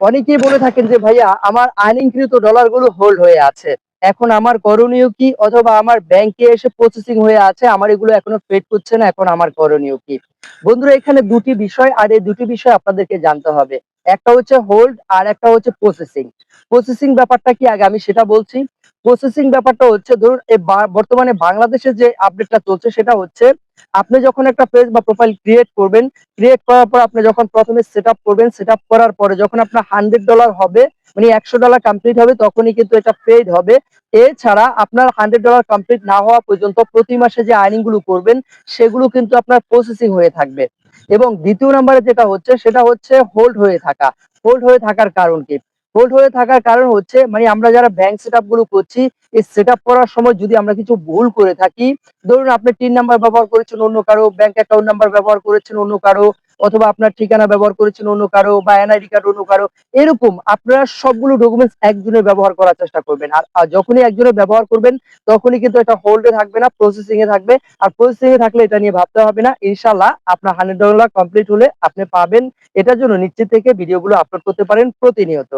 অনেকেই বলে থাকেন যে, ভাইয়া, আমার আইনিংকৃত ডলারগুলো হোল্ড হয়ে আছে। এখন আমার করণীয় কি? অথবা আমার ব্যাংকে এসে প্রসেসিং হয়ে আছে, আমার এগুলো এখনও ফেড করছে না, এখন আমার করণীয় কি? বন্ধুরা, এখানে দুটি বিষয়, আর এই দুটি বিষয় আপনাদেরকে জানতে হবে। একটা হচ্ছে হোল্ড আর একটা হচ্ছে প্রসেসিং প্রসেসিং ব্যাপারটা কি আগে আমি সেটা বলছি। প্রসেসিং ব্যাপারটা হচ্ছে, ধরুন বর্তমানে বাংলাদেশে যে আপডেটটা চলছে সেটা হচ্ছে, আপনি যখন একটা পেজ বা প্রোফাইল ক্রিয়েট করবেন ক্রিয়েট করার পর আপনি যখন প্রথমে সেট করবেন সেট করার পরে যখন আপনার হান্ড্রেড ডলার হবে মানে একশো ডলার কমপ্লিট হবে, তখনই কিন্তু এটা পেড হবে। এছাড়া আপনার হান্ড্রেড ডলার কমপ্লিট না হওয়া পর্যন্ত প্রতি মাসে যে আর্নিংগুলো করবেন, সেগুলো কিন্তু আপনার প্রসেসিং হয়ে থাকবে। এবং দ্বিতীয় নম্বরে যেটা হচ্ছে, সেটা হচ্ছে হোল্ড হয়ে থাকা। হোল্ড হয়ে থাকার কারণ কি? হোল্ড হয়ে থাকার কারণ হচ্ছে মানে আমরা যারা ব্যাংক সেটগুলো করছি, এই সেট করার সময় যদি আমরা কিছু ভুল করে থাকি, ধরুন আপনি টিন নাম্বার ব্যবহার করেছেন অন্য কারও ব্যাংক অ্যাকাউন্ট নাম্বার ব্যবহার করেছেন অন্য কারও, অথবা আপনার ঠিকানা ব্যবহার করেছেন অন্য কারও, বা এনআইডি কার্ড অন্য কারও, এরকম আপনারা সবগুলো ডকুমেন্টস একজনের ব্যবহার করার চেষ্টা করবেন। আর যখনই একজনের ব্যবহার করবেন, তখনই কিন্তু এটা হোল্ডে থাকবে না প্রসেসিং এ থাকবে। আর প্রসেসিং এ থাকলে এটা নিয়ে ভাবতে হবে না ইনশাল্লাহ আপনার হান্ড্রেড ডলার কমপ্লিট হলে আপনি পাবেন। এটার জন্য নিশ্চিত থেকে ভিডিওগুলো আপলোড করতে পারেন প্রতিনিয়ত।